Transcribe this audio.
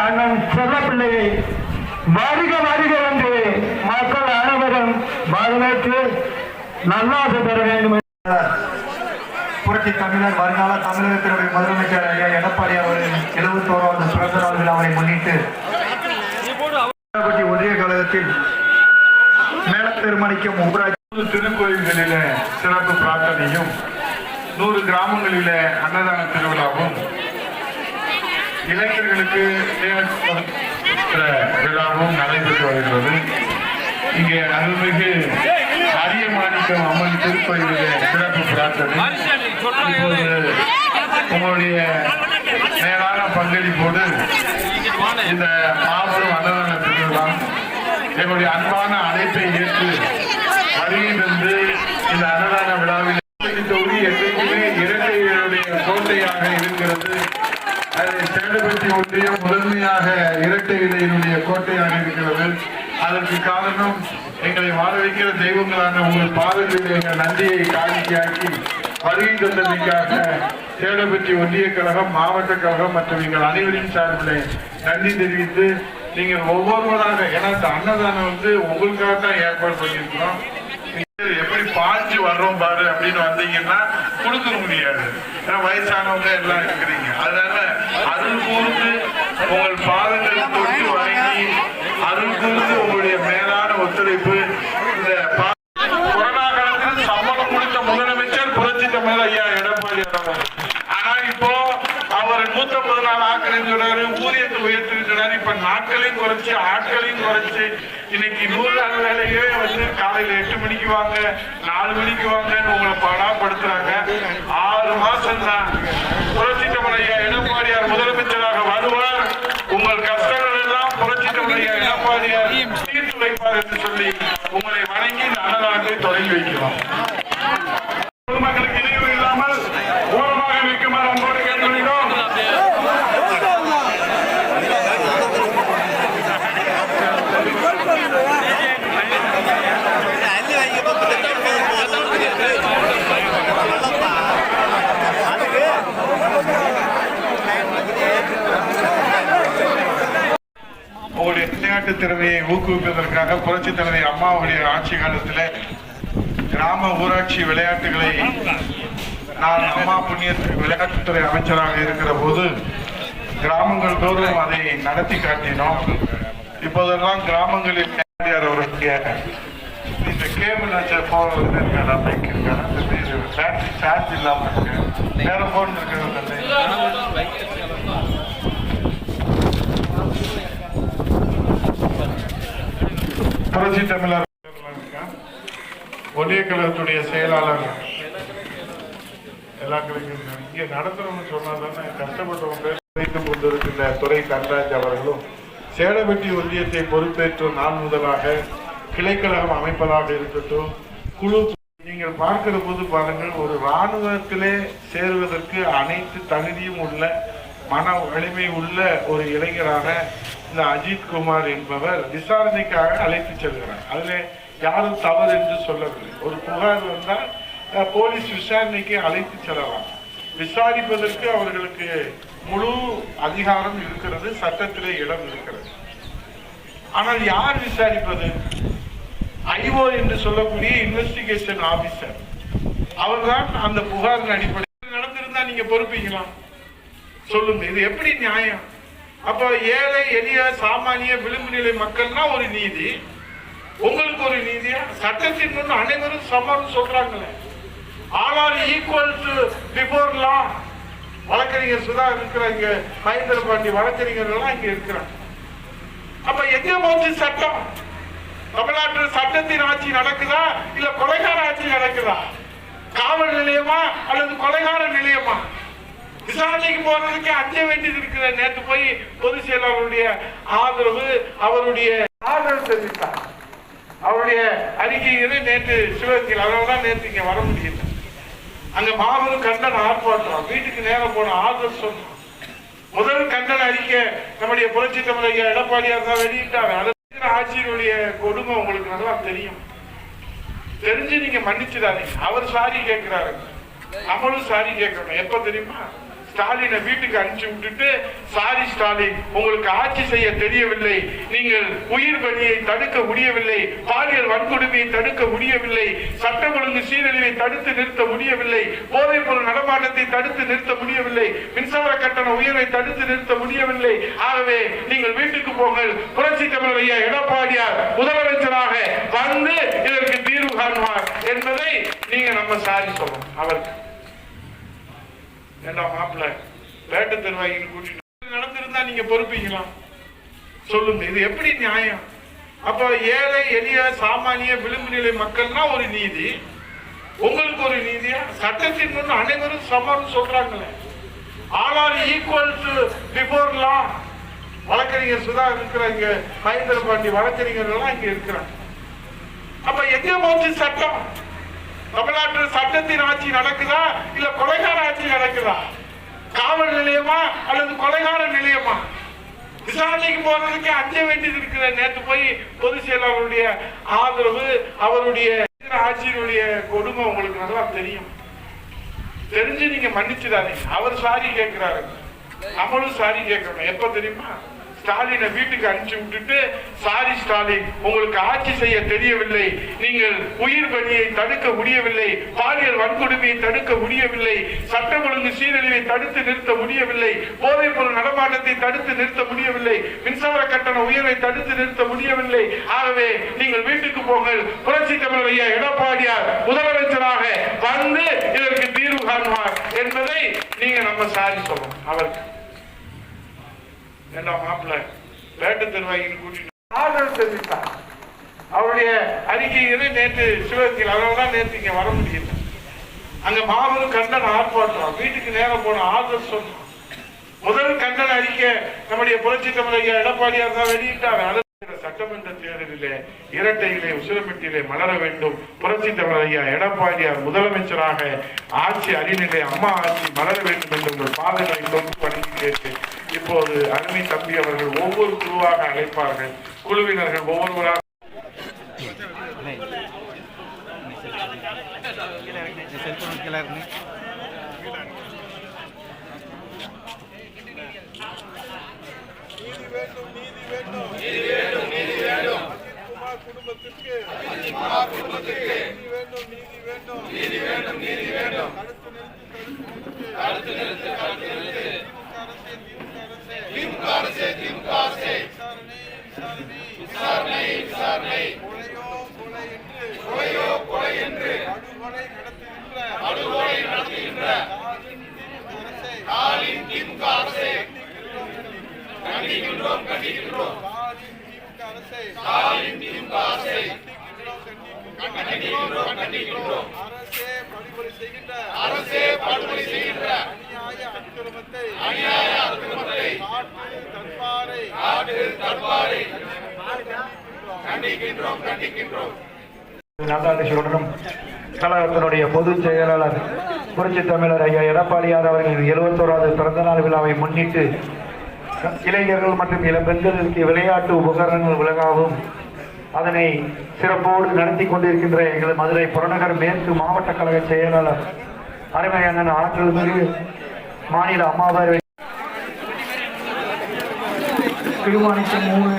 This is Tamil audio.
அண்ணன் செல்லப்பிள்ளையை வருக வருக என்று மக்கள் அனைவரும் வரவேற்று நல்லாசை பெற வேண்டும் புரட்சி தமிழர் வருங்கால தமிழகத்தினுடைய முதலமைச்சர் ஐயா எடப்பாடி அவர்களின் எழுபத்தோராவது பிறந்த நாள் விழாவை முன்னிட்டு ஒன்றிய கழகத்தில் மேல பெருமணிக்கும் ஊராட்சி திருக்கோயில்களில சிறப்பு பிரார்த்தனையும் நூறு கிராமங்களில அன்னதான திருவிழாவும் இளைஞர்களுக்கு தேவையான விழாவும் நடைபெற்று வருகிறது. இங்கே அருள்மிகு அரிய மாணிக்கம் அம்மன் திருப்பதியுடைய சிறப்பு பிரார்த்தனை. இப்போது உங்களுடைய மேலான பங்களிப்போடு இந்த மாபெரும் அன்னதான திருவிழா எங்களுடைய அன்பான அழைப்பை ஏற்று வருகை தந்து இந்த அன்னதான விழாவில் தொகுதி என்றைக்குமே இரட்டைகளுடைய கோட்டையாக இருக்கிறது. அதை சேடப்பட்டி ஒன்றியம் முதன்மையாக இரட்டை இலையினுடைய கோட்டையாக இருக்கிறது. அதற்கு காரணம் எங்களை வாழ வைக்கிற தெய்வங்களான உங்கள் பாதங்களில் எங்கள் நன்றியை காணிக்கையாக்கி வருகை தந்தமைக்காக சேடபட்டி ஒன்றிய கழகம் மாவட்ட கழகம் மற்றும் எங்கள் அனைவரின் சார்பில் நன்றி தெரிவித்து நீங்கள் ஒவ்வொருவராக ஏன்னா இந்த அன்னதானம் வந்து உங்களுக்காக தான் ஏற்பாடு பண்ணியிருக்கிறோம். எப்படி பாஞ்சு வர்றோம் பாரு அப்படின்னு வந்தீங்கன்னா கொடுக்க முடியாது. ஏன்னா வயசானவங்க எல்லாம் இருக்கிறீங்க. அதனால அருள் கூர்ந்து உங்கள் பாதங்களை தொட்டு வணங்கி அருள் கூர்ந்து உங்களுடைய மேலான ஒத்துழைப்பு மணிக்கு வாங்க நாலு மணிக்கு வாங்கன்னு உங்களை படாப்படுத்துறாங்க. ஆறு மாசம் தான் புரட்சி தமிழையா எடப்பாடியார் முதலமைச்சராக வருவார். உங்கள் கஷ்டங்கள் எல்லாம் புரட்சி தமிழையா எடப்பாடியார் தீர்த்து வைப்பார் என்று சொல்லி உங்களை வணங்கி இந்த அன்னதானத்தை தொடங்கி வைக்கிறோம். விளையாட்டு திறமையை ஊக்குவிப்பதற்காக புரட்சி தலைவி அம்மாவுடைய ஆட்சி காலத்தில் கிராம ஊராட்சி விளையாட்டுகளை நான் அம்மா புண்ணியத்துக்கு விளையாட்டுத்துறை அமைச்சராக இருக்கிற போது கிராமங்கள் தோறும் அதை நடத்தி காட்டினோம். இப்போதெல்லாம் கிராமங்களில் நேரடியார் அவருடைய இந்த கேபிள் வச்ச போன் பைக் பேட்டரி சார்ஜ் இல்லாமல் இருக்கு. வேற போன் இருக்கிறது புரட்சி தமிழர் ஒன்றிய கழகத்துடைய செயலாளர். எல்லா கலைஞர்களும் இங்கே நடத்துறோம்னு சொன்னா தானே கஷ்டப்பட்டவங்க வைத்துக் கொண்டிருக்கின்ற துறை கண்டராஜ் அவர்களும் சேடவெட்டி ஒன்றியத்தை பொறுப்பேற்றும் நான் முதலாக கிளைக்கழகம் அமைப்பதாக இருக்கட்டும் குழு நீங்கள் பார்க்கிற போது பாருங்கள் ஒரு ராணுவத்திலே சேருவதற்கு அனைத்து தகுதியும் உள்ள மன வலிமை உள்ள ஒரு இளைஞரான இந்த அஜித் குமார் என்பவர் விசாரணைக்காக அழைத்து செல்கிறார். அதில் யாரும் தவறு என்று சொல்லவில்லை. ஒரு புகார் வந்தால் போலீஸ் விசாரணைக்கு அழைத்து செல்லலாம். விசாரிப்பதற்கு அவர்களுக்கு முழு அதிகாரம் இருக்கிறது சட்டத்திலே இடம் இருக்கிறது. ஆனால் யார் விசாரிப்பது? ஐஓ என்று சொல்லக்கூடிய இன்வெஸ்டிகேஷன் ஆபீசர் அவர்தான் அந்த புகாரின் அடிப்படையில் நடந்திருந்தா நீங்க பொறுப்பீங்களா? சொல்லுங்க இது எப்படி நியாயம்? அப்ப ஏழை எளிய சாமானிய விளிம்பு நிலை மக்கள்னா ஒரு நீதி. உங்களுக்கு ஒரு நீதியா? சட்டத்தின் முன் அனைவரும் சமம் சொல்றாங்களே. ஆனால் ஈக்குவல் டு பிஃபோர் லா வழக்கறிஞர் சுதா இருக்கிறாங்க மகேந்திர பாண்டி வழக்கறிஞர் எல்லாம் இங்க இருக்கிறாங்க. அப்ப எங்க போச்சு சட்டம்? தமிழ்நாட்டில் சட்டத்தின் ஆட்சி நடக்குதா? இல்ல கொலைகார ஆட்சி நடக்குதா? காவல் நிலையமா? அல்லது கொலைகார நிலையமா? விசாரணைக்கு போறதுக்கு அஞ்ச வேண்டியது இருக்கிற நேற்று போய் பொதுச் செயலாளருடைய ஆதரவு அவருடைய ஆதரவு தெரிவித்தார். அவருடைய அறிக்கைகளை நேற்று சிவகத்தில் அதனால நேற்று இங்க வர முடியல. அங்க மாபெரும் கண்டன ஆர்ப்பாட்டம். வீட்டுக்கு நேரம் போன ஆதரவு சொன்னோம் முதல் கண்டன அறிக்கை நம்முடைய புரட்சி தமிழக எடப்பாடியார் தான் வெளியிட்டாரு. அது ஆட்சியினுடைய கொடுமை உங்களுக்கு நல்லா தெரியும். தெரிஞ்சு நீங்க மன்னிச்சுதானே அவர் சாரி கேட்கிறாரு. நம்மளும் சாரி கேட்கணும். எப்ப தெரியுமா? ஸ்டாலினை வீட்டுக்கு அனுப்பிச்சு விட்டுட்டு சாரி ஸ்டாலின் உங்களுக்கு ஆட்சி செய்ய தெரியவில்லை. நீங்கள் உயிர் பலியை தடுக்க முடியவில்லை. பாலியல் வன்கொடுமையை தடுக்க முடியவில்லை. சட்டம் ஒழுங்கு சீரழிவை தடுத்து நிறுத்த முடியவில்லை. போதைப் பொருள் நடமாட்டத்தை தடுத்து நிறுத்த முடியவில்லை. மின்சார கட்டண உயர்வை தடுத்து நிறுத்த முடியவில்லை. ஆகவே நீங்கள் வீட்டுக்கு போங்கள். புரட்சி தமிழர் ஐயா எடப்பாடியார் முதலமைச்சராக வந்து இதற்கு தீர்வு காணுவார் என்பதை நீங்க நம்ம சாரி சொல்லணும். அவருக்கு. ஏண்டா மாப்பிள்ள வேட்டை தருவாயின்னு கூட்டிட்டு நடந்திருந்தா நீங்க பொறுப்பீங்களா? சொல்லுங்க இது எப்படி நியாயம்? அப்ப ஏழை எளிய சாமானிய விளிம்பு நிலை மக்கள்னா ஒரு நீதி. உங்களுக்கு ஒரு நீதியா? சட்டத்தின் முன் அனைவரும் சமம் சொல்றாங்களே. ஆனால் ஈக்குவல் டு பிஃபோர் லா வழக்கறிஞர் சுதா இருக்கிறாங்க மகேந்திர பாண்டி வழக்கறிஞர் எல்லாம் இங்க இருக்கிறாங்க. அப்ப எங்க போச்சு சட்டம். தமிழ்நாட்டில் சட்டத்தின் ஆட்சி நடக்குதா? இல்ல கொலைகார ஆட்சி நடக்குதா காவல் நிலையமா அல்லது கொலைகார நிலையமா? விசாரணைக்கு போறதுக்கு அஞ்ச வேண்டியது இருக்கிற நேற்று போய் பொதுச் செயலாளருடைய ஆதரவு அவருடைய ஆட்சியினுடைய கொடுமை உங்களுக்கு நல்லா தெரியும். தெரிஞ்சு நீங்க மன்னிச்சிடாதீங்க. அவர் சாரி கேட்கிறாரு. நம்மளும் சாரி கேட்கணும் எப்ப தெரியுமா? ஸ்டாலினை வீட்டுக்கு அனுப்பிச்சு விட்டுட்டு சாரி ஸ்டாலின் உங்களுக்கு ஆட்சி செய்ய தெரியவில்லை. நீங்கள் உயிர் பலியை தடுக்க முடியவில்லை. பாலியல் வன்கொடுமையை தடுக்க முடியவில்லை. சட்டம் ஒழுங்கு சீரழிவை தடுத்து நிறுத்த முடியவில்லை. போதைப் பொருள் நடமாட்டத்தை தடுத்து நிறுத்த முடியவில்லை. மின்சார கட்டண உயர்வை தடுத்து நிறுத்த முடியவில்லை. ஆகவே நீங்கள் வீட்டுக்கு போங்கள். புரட்சி தமிழர் ஐயா எடப்பாடியார் முதலமைச்சராக வந்து இதற்கு தீர்வு காணுவார் என்பதை நீங்க நம்ம சாரி சொல்லணும். அவருக்கு ஏண்டா மாப்பிள்ள வேட்ட திருவாயில் கூட்டிட்டு ஆதரவு தெரிவித்தார். அவருடைய அறிக்கைகளை நேற்று சிவகத்தில் அதனாலதான் நேற்று இங்க வர முடியல. அங்க மாபெரும் கண்டன ஆர்ப்பாட்டம். வீட்டுக்கு நேரம் போன ஆதரவு சொன்னோம் முதல் கண்டன அறிக்கை நம்முடைய புரட்சி தமிழக எடப்பாடியார் தான் வெளியிட்டார். சட்டமன்ற தேர்தலிலே இரட்டையிலே உசிலமிட்டிலே மலர வேண்டும். புரட்சி தமிழர் ஐயா எடப்பாடியார் முதலமைச்சராக ஆட்சி அணிநிலை அம்மா ஆட்சி மலர வேண்டும் என்று உங்கள் பாதங்களை தொட்டு வணங்கி கேட்டு இப்போது அருமை தம்பி அவர்கள் ஒவ்வொரு குழுவாக அழைப்பார்கள். குழுவினர்கள் ஒவ்வொருவராக நீதி வேண்டும் நீதி வேண்டும். குடும்பத்திற்கு நீதி வேண்டும் நீதி வேண்டும் நீதி வேண்டும் தடுத்து நிறுத்து தடுத்து நிறுத்து திமுக அரசே திமுக அரசே விசாரணை விசாரணை கொலையோ கொலை என்று படுகொலை நடத்துகின்ற படுகொலை நடத்துகின்ற திமுக அரசே கண்டிக்கின்றோம் கண்டிக்கின்றோம். அரசே படுகொலை செய்கின்ற அரசே படுகொலை செய்கின்ற அநியாய அக்கிரமத்தை அநியாய அக்கிரமத்தை காட்டு காட்டு கண்டிக்கின்றோம் கண்டிக்கின்றோம் கழகத்தினுடைய பொதுச் செயலாளர் புரட்சி தமிழர் ஐயா எடப்பாடியார் அவர்களின் எழுபத்தோராவது பிறந்தநாள் விழாவை முன்னிட்டு இளைஞர்கள் மற்றும் இளம் பெண்களுக்கு விளையாட்டு உபகரணங்கள் விலகாவும் அதனை சிறப்போடு நடத்தி கொண்டிருக்கின்ற எங்கள் மதுரை புறநகர் மேற்கு மாவட்ட கழக செயலாளர் அருமை ஆற்றல் மிகு மாநில அம்மாவை தீர்மானிக்கும் மூணு